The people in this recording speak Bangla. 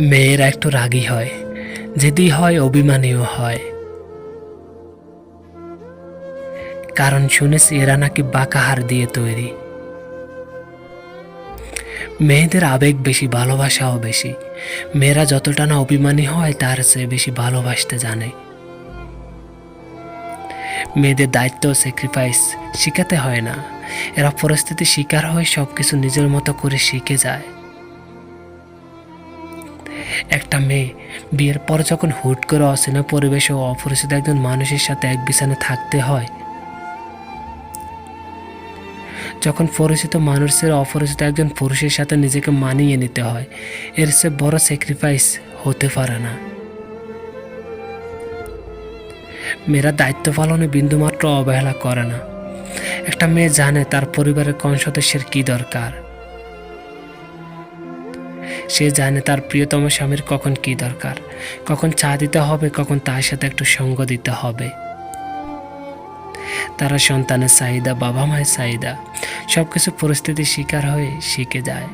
মেয়েরা একটু রাগী হয় যেদি হয় অভিমানীও হয়। কারণ শুনেছি এরা নাকি বাঁকাহার দিয়ে তৈরি। মেয়েদের আবেগ বেশি, ভালোবাসাও বেশি। মেয়েরা যতটা না অভিমানী হয়, তার চেয়ে বেশি ভালোবাসতে জানে। মেয়েদের দায়িত্ব স্যাক্রিফাইস শিখাতে হয় না। এরা পরিস্থিতি শিকার হয়ে সব কিছু নিজের মতো করে শিখে যায়। একটা মেয়ে। বিয়ের পর যখন হুট করে অচেনা পরিবেশে ও অপরিচিত একজন মানুষের সাথে এক বিছানে থাকতে হয়, যখন পরিচিত মানুষের অপরিচিত একজন পুরুষের সাথে নিজেকে মানিয়ে নিতে হয়, এর চেয়ে বড় স্যাক্রিফাইস হতে পারে না। মেয়েরা দায়িত্ব পালনে বিন্দুমাত্র অবহেলা করে না। একটা মেয়ে জানে তার পরিবারের কোন সদস্যের কি দরকার। সে জানে তার প্রিয়তম স্বামীর কখন কি দরকার, কখন চা দিতে হবে, কখন তার সাথে একটু সঙ্গ দিতে হবে। তারা সন্তানের চাহিদা, বাবা মায়ের চাহিদা সব কিছু পরিস্থিতির শিকার হয়ে শিখে যায়।